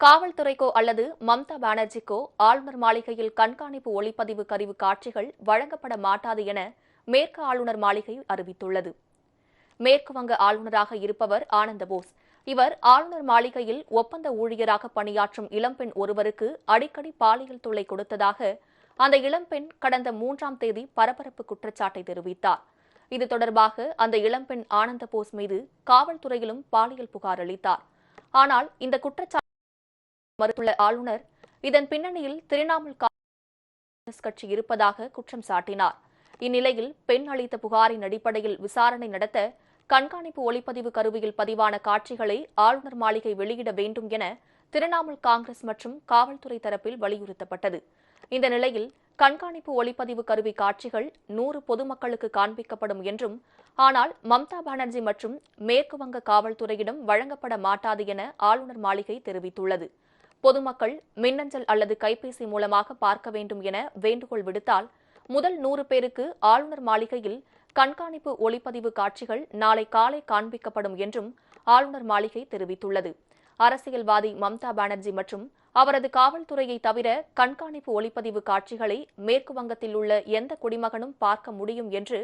காவல்துறைக்கோ அல்லது மம்தா பானர்ஜிக்கோ ஆளுநர் மாளிகையில் கண்காணிப்பு ஒளிப்பதிவு கருவி காட்சிகள் வழங்கப்பட மாட்டாது என மேற்கு ஆளுநர் மாளிகை அறிவித்துள்ளது. மேற்கு வங்க ஆளுநராக இருப்பவர் ஆனந்த போஸ். இவர் ஆளுநர் மாளிகையில் ஒப்பந்த ஊழியராக பணியாற்றும் இளம்பெண் ஒருவருக்கு அடிக்கடி பாலியல் தொல்லை கொடுத்ததாக அந்த இளம்பெண் கடந்த மூன்றாம் தேதி பரபரப்பு குற்றச்சாட்டை தெரிவித்தார். இது தொடர்பாக அந்த இளம்பெண் ஆனந்த போஸ் மீது காவல்துறையிலும் பாலியல் புகார் அளித்தார். ஆனால் இந்த குற்றச்சாட்டு மறுத்துள்ள ஆளுநர் இதன் பின்னணியில் திரிணாமுல் காங்கிரஸ் கட்சி இருப்பதாக குற்றம் சாட்டினார். இந்நிலையில் பெண் அளித்த புகாரின் அடிப்படையில் விசாரணை நடத்த கண்காணிப்பு ஒளிப்பதிவு கருவியில் பதிவான காட்சிகளை ஆளுநர் மாளிகை வெளியிட வேண்டும் என திரிணாமுல் காங்கிரஸ் மற்றும் காவல்துறை தரப்பில் வலியுறுத்தப்பட்டது. இந்த நிலையில் கண்காணிப்பு ஒளிப்பதிவு கருவி காட்சிகள் நூறு பொதுமக்களுக்கு காண்பிக்கப்படும் என்றும் ஆனால் மம்தா பானர்ஜி மற்றும் மேற்குவங்க காவல்துறையிடம் வழங்கப்பட மாட்டாது என ஆளுநர் மாளிகை தெரிவித்துள்ளது. பொதுமக்கள் மின்னஞ்சல் அல்லது கைபேசி மூலமாக பார்க்க வேண்டும் என வேண்டுகோள் விடுத்தால் முதல் நூறு பேருக்கு ஆளுநர் மாளிகையில் கண்காணிப்பு ஒளிப்பதிவு காட்சிகள் நாளை காலை காண்பிக்கப்படும் என்றும் ஆளுநர் மாளிகை தெரிவித்துள்ளது. அரசியல்வாதி மம்தா பானர்ஜி மற்றும் அவரது காவல்துறையை தவிர கண்காணிப்பு ஒளிப்பதிவு காட்சிகளை மேற்கு வங்கத்தில் உள்ள எந்த குடிமகனும் பார்க்க முடியும் என்று